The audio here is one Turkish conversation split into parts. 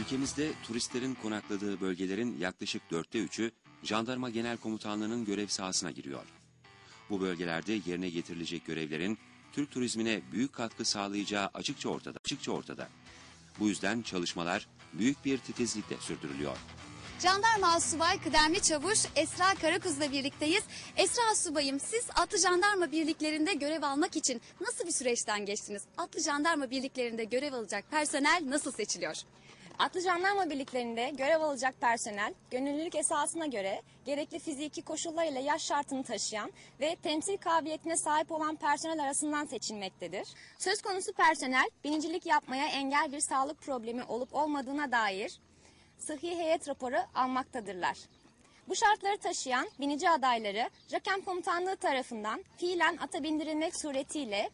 Ülkemizde turistlerin konakladığı bölgelerin yaklaşık dörtte üçü Jandarma Genel Komutanlığı'nın görev sahasına giriyor. Bu bölgelerde yerine getirilecek görevlerin Türk turizmine büyük katkı sağlayacağı açıkça ortada. Açıkça ortada. Bu yüzden çalışmalar büyük bir titizlikle sürdürülüyor. Jandarma Asubay Kıdemli Çavuş Esra Karakuz'la birlikteyiz. Esra Asubayım siz atlı jandarma birliklerinde görev almak için nasıl bir süreçten geçtiniz? Atlı jandarma birliklerinde görev alacak personel nasıl seçiliyor? Atlı jandarma birliklerinde görev alacak personel, gönüllülük esasına göre gerekli fiziki koşullar ile yaş şartını taşıyan ve temsil kabiliyetine sahip olan personel arasından seçilmektedir. Söz konusu personel, binicilik yapmaya engel bir sağlık problemi olup olmadığına dair sıhhi heyet raporu almaktadırlar. Bu şartları taşıyan binici adayları, Rakem Komutanlığı tarafından fiilen ata bindirilmek suretiyle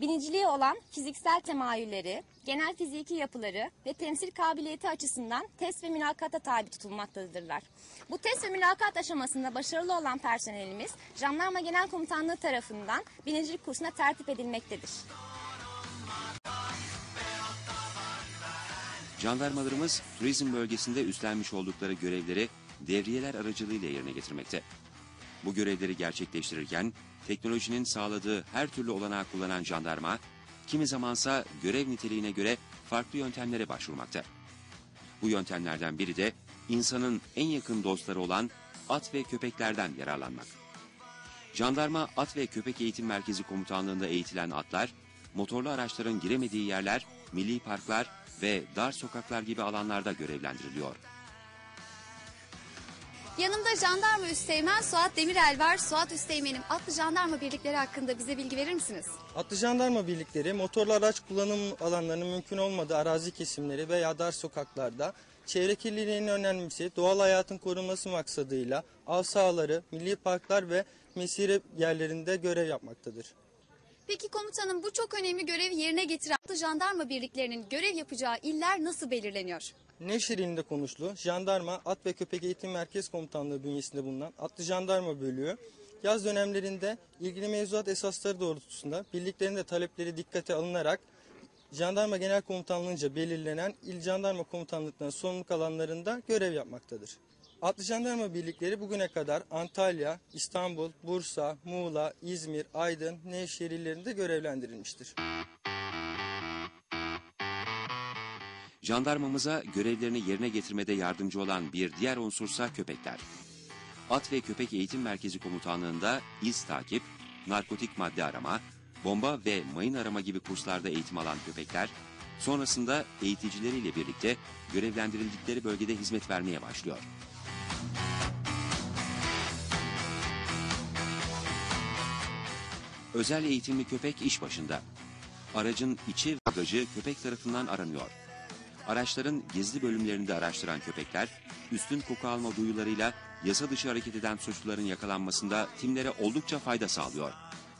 biniciliğe olan fiziksel temayülleri, genel fiziki yapıları ve temsil kabiliyeti açısından test ve mülakata tabi tutulmaktadırlar. Bu test ve mülakat aşamasında başarılı olan personelimiz Jandarma Genel Komutanlığı tarafından binicilik kursuna tertip edilmektedir. Jandarmalarımız turizm bölgesinde üstlenmiş oldukları görevleri devriyeler aracılığıyla yerine getirmekte. Bu görevleri gerçekleştirirken teknolojinin sağladığı her türlü olanağı kullanan jandarma, kimi zamansa görev niteliğine göre farklı yöntemlere başvurmakta. Bu yöntemlerden biri de insanın en yakın dostları olan at ve köpeklerden yararlanmak. Jandarma At ve Köpek Eğitim Merkezi Komutanlığı'nda eğitilen atlar, motorlu araçların giremediği yerler, milli parklar ve dar sokaklar gibi alanlarda görevlendiriliyor. Yanımda jandarma üsteğmen Suat Demirel var. Suat üsteğmenim atlı jandarma birlikleri hakkında bize bilgi verir misiniz? Atlı jandarma birlikleri motorlu araç kullanım alanlarının mümkün olmadığı arazi kesimleri veya dar sokaklarda çevre kirliliğinin önlenmesi, doğal hayatın korunması maksadıyla av sahaları, milli parklar ve mesire yerlerinde görev yapmaktadır. Peki komutanım bu çok önemli görevi yerine getiren atlı jandarma birliklerinin görev yapacağı iller nasıl belirleniyor? Nevşehir ilinde konuşlu Jandarma At ve Köpek Eğitim Merkez Komutanlığı bünyesinde bulunan Atlı Jandarma Bölüğü yaz dönemlerinde ilgili mevzuat esasları doğrultusunda birliklerinde talepleri dikkate alınarak Jandarma Genel Komutanlığı'nca belirlenen il jandarma komutanlıklarının sorumluluk alanlarında görev yapmaktadır. Atlı jandarma birlikleri bugüne kadar Antalya, İstanbul, Bursa, Muğla, İzmir, Aydın, Nevşehir illerinde görevlendirilmiştir. Jandarmamıza görevlerini yerine getirmede yardımcı olan bir diğer unsursa köpekler. At ve Köpek Eğitim Merkezi Komutanlığı'nda iz takip, narkotik madde arama, bomba ve mayın arama gibi kurslarda eğitim alan köpekler, sonrasında eğiticileriyle birlikte görevlendirildikleri bölgede hizmet vermeye başlıyor. Özel eğitimli köpek iş başında. Aracın içi ve bagajı köpek tarafından aranıyor. Araçların gizli bölümlerinde araştıran köpekler, üstün koku alma duyularıyla yasa dışı hareket eden suçluların yakalanmasında timlere oldukça fayda sağlıyor.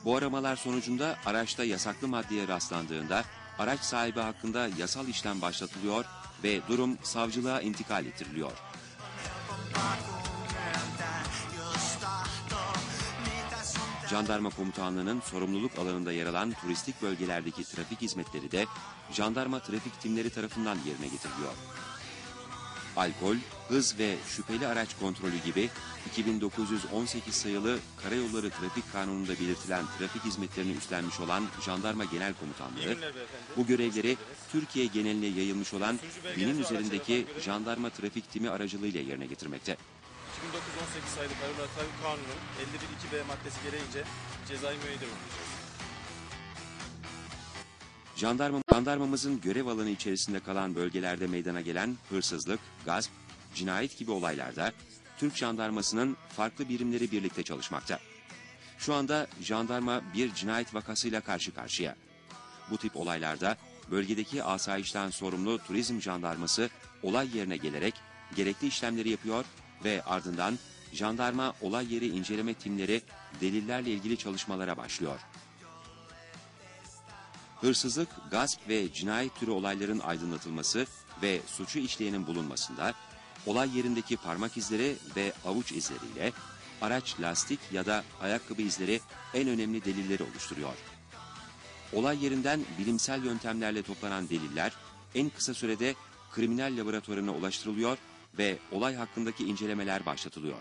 Bu aramalar sonucunda araçta yasaklı maddeye rastlandığında araç sahibi hakkında yasal işlem başlatılıyor ve durum savcılığa intikal ettiriliyor. Jandarma Komutanlığı'nın sorumluluk alanında yer alan turistik bölgelerdeki trafik hizmetleri de jandarma trafik timleri tarafından yerine getiriliyor. Alkol, hız ve şüpheli araç kontrolü gibi 2918 sayılı Karayolları Trafik Kanunu'nda belirtilen trafik hizmetlerini üstlenmiş olan Jandarma Genel Komutanlığı, bu görevleri Türkiye geneline yayılmış olan binin üzerindeki jandarma trafik timi aracılığıyla yerine getirmekte. 2918 sayılı Karayolları Trafik Kanunu 51.2b maddesi gereğince cezai müeyyide uygulayacağız. Jandarma, jandarmamızın görev alanı içerisinde kalan bölgelerde meydana gelen hırsızlık, gasp, cinayet gibi olaylarda Türk jandarmasının farklı birimleri birlikte çalışmakta. Şu anda jandarma bir cinayet vakasıyla karşı karşıya. Bu tip olaylarda bölgedeki asayişten sorumlu turizm jandarması olay yerine gelerek gerekli işlemleri yapıyor ve ardından jandarma olay yeri inceleme timleri delillerle ilgili çalışmalara başlıyor. Hırsızlık, gasp ve cinayet türü olayların aydınlatılması ve suçu işleyenin bulunmasında olay yerindeki parmak izleri ve avuç izleriyle araç lastik ya da ayakkabı izleri en önemli delilleri oluşturuyor. Olay yerinden bilimsel yöntemlerle toplanan deliller en kısa sürede kriminal laboratuvarına ulaştırılıyor ve olay hakkındaki incelemeler başlatılıyor.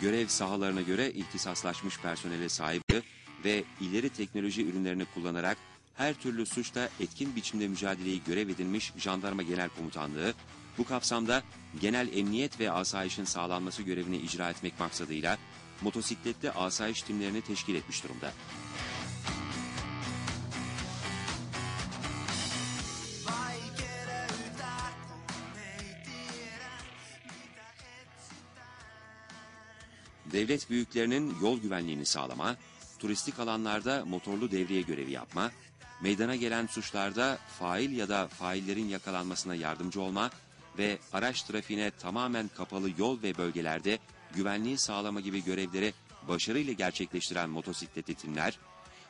Görev sahalarına göre ihtisaslaşmış personele sahip ve ileri teknoloji ürünlerini kullanarak her türlü suçla etkin biçimde mücadeleyi görev edinmiş Jandarma Genel Komutanlığı, bu kapsamda genel emniyet ve asayişin sağlanması görevini icra etmek maksadıyla motosikletli asayiş timlerini teşkil etmiş durumda. Devlet büyüklerinin yol güvenliğini sağlama, turistik alanlarda motorlu devriye görevi yapma, meydana gelen suçlarda fail ya da faillerin yakalanmasına yardımcı olma ve araç trafiğine tamamen kapalı yol ve bölgelerde güvenliği sağlama gibi görevleri başarıyla gerçekleştiren motosikletli timler,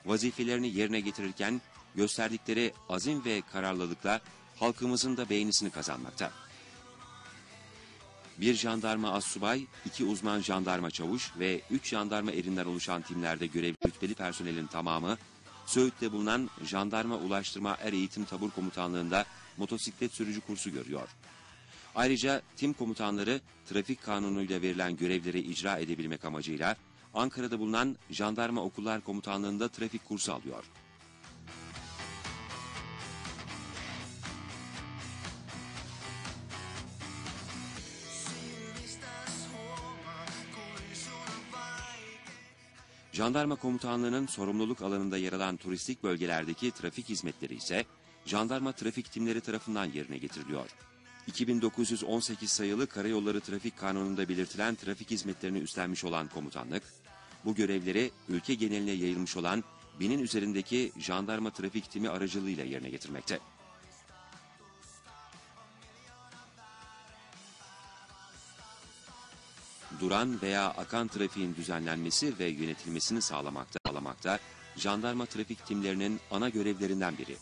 vazifelerini yerine getirirken gösterdikleri azim ve kararlılıkla halkımızın da beğenisini kazanmakta. Bir jandarma assubay, iki uzman jandarma çavuş ve üç jandarma erinden oluşan timlerde görevli rütbeli personelin tamamı, Söğüt'te bulunan Jandarma Ulaştırma Er Eğitim Tabur Komutanlığı'nda motosiklet sürücü kursu görüyor. Ayrıca tim komutanları trafik kanunuyla verilen görevleri icra edebilmek amacıyla Ankara'da bulunan Jandarma Okullar Komutanlığı'nda trafik kursu alıyor. Jandarma Komutanlığı'nın sorumluluk alanında yer alan turistik bölgelerdeki trafik hizmetleri ise jandarma trafik timleri tarafından yerine getiriliyor. 2918 sayılı Karayolları Trafik Kanunu'nda belirtilen trafik hizmetlerini üstlenmiş olan komutanlık, bu görevleri ülke geneline yayılmış olan binin üzerindeki jandarma trafik timi aracılığıyla yerine getirmekte. Duran veya akan trafiğin düzenlenmesi ve yönetilmesini sağlamakta, sağlamakta jandarma trafik timlerinin ana görevlerinden biri.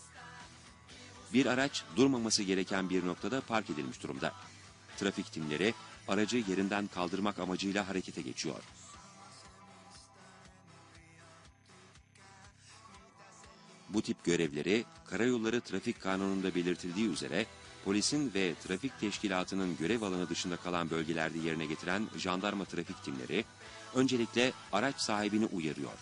Bir araç durmaması gereken bir noktada park edilmiş durumda. Trafik timleri aracı yerinden kaldırmak amacıyla harekete geçiyor. Bu tip görevleri Karayolları Trafik Kanunu'nda belirtildiği üzere polisin ve trafik teşkilatının görev alanı dışında kalan bölgelerde yerine getiren jandarma trafik timleri öncelikle araç sahibini uyarıyor.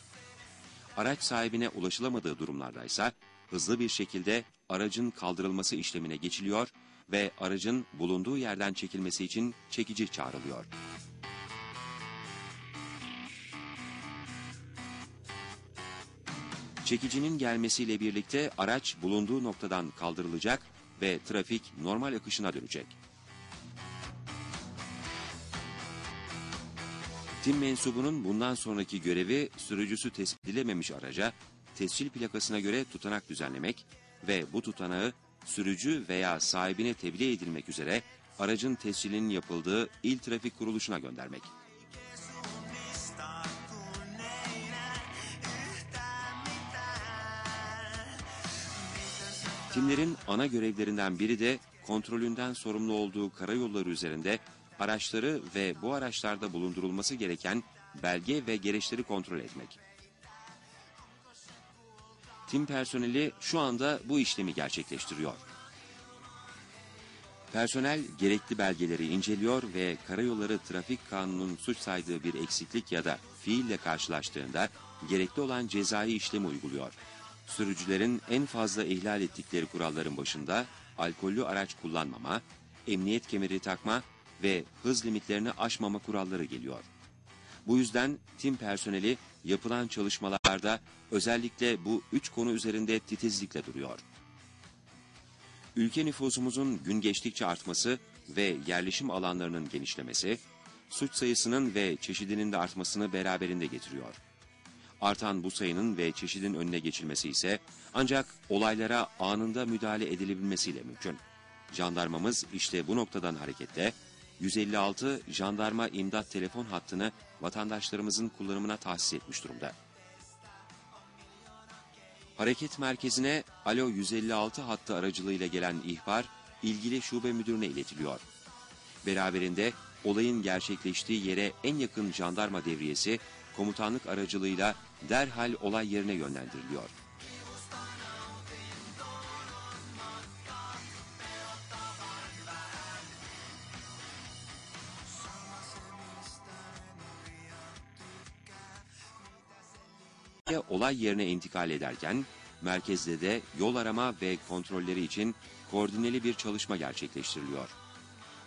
Araç sahibine ulaşılamadığı durumlarda ise hızlı bir şekilde aracın kaldırılması işlemine geçiliyor ve aracın bulunduğu yerden çekilmesi için çekici çağrılıyor. Çekicinin gelmesiyle birlikte araç bulunduğu noktadan kaldırılacak ve trafik normal akışına dönecek. Tim mensubunun bundan sonraki görevi sürücüsü tespit edilememiş araca tescil plakasına göre tutanak düzenlemek ve bu tutanağı sürücü veya sahibine tebliğ edilmek üzere aracın tescilinin yapıldığı il trafik kuruluşuna göndermek. Timlerin ana görevlerinden biri de kontrolünden sorumlu olduğu karayolları üzerinde araçları ve bu araçlarda bulundurulması gereken belge ve gereçleri kontrol etmek. Tim personeli şu anda bu işlemi gerçekleştiriyor. Personel gerekli belgeleri inceliyor ve karayolları trafik kanunun suç saydığı bir eksiklik ya da fiille karşılaştığında gerekli olan cezai işlemi uyguluyor. Sürücülerin en fazla ihlal ettikleri kuralların başında alkollü araç kullanmama, emniyet kemeri takma ve hız limitlerini aşmama kuralları geliyor. Bu yüzden tim personeli yapılan çalışmalarda özellikle bu üç konu üzerinde titizlikle duruyor. Ülke nüfusumuzun gün geçtikçe artması ve yerleşim alanlarının genişlemesi, suç sayısının ve çeşidinin de artmasını beraberinde getiriyor. Artan bu sayının ve çeşidin önüne geçilmesi ise ancak olaylara anında müdahale edilebilmesiyle mümkün. Jandarmamız işte bu noktadan hareketle 156 jandarma imdat telefon hattını vatandaşlarımızın kullanımına tahsis etmiş durumda. Hareket merkezine Alo 156 hattı aracılığıyla gelen ihbar ilgili şube müdürüne iletiliyor. Beraberinde olayın gerçekleştiği yere en yakın jandarma devriyesi komutanlık aracılığıyla derhal olay yerine yönlendiriliyor. olay yerine intikal ederken merkezde de yol arama ve kontrolleri için koordineli bir çalışma gerçekleştiriliyor.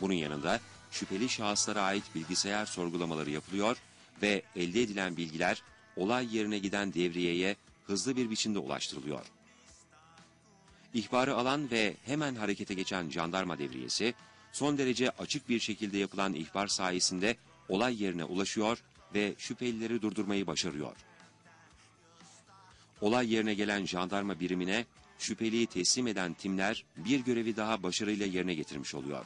Bunun yanında şüpheli şahıslara ait bilgisayar sorgulamaları yapılıyor ve elde edilen bilgiler olay yerine giden devriyeye hızlı bir biçimde ulaştırılıyor. İhbarı alan ve hemen harekete geçen jandarma devriyesi son derece açık bir şekilde yapılan ihbar sayesinde olay yerine ulaşıyor ve şüphelileri durdurmayı başarıyor. Olay yerine gelen jandarma birimine şüpheliyi teslim eden timler bir görevi daha başarıyla yerine getirmiş oluyor.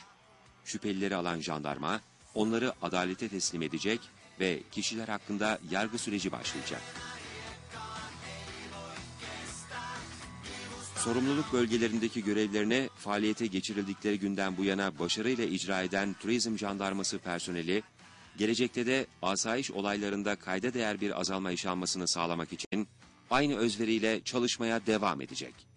Şüphelileri alan jandarma onları adalete teslim edecek ve kişiler hakkında yargı süreci başlayacak. Sorumluluk bölgelerindeki görevlerine faaliyete geçirildikleri günden bu yana başarıyla icra eden turizm jandarması personeli, gelecekte de asayiş olaylarında kayda değer bir azalma yaşanmasını sağlamak için aynı özveriyle çalışmaya devam edecek.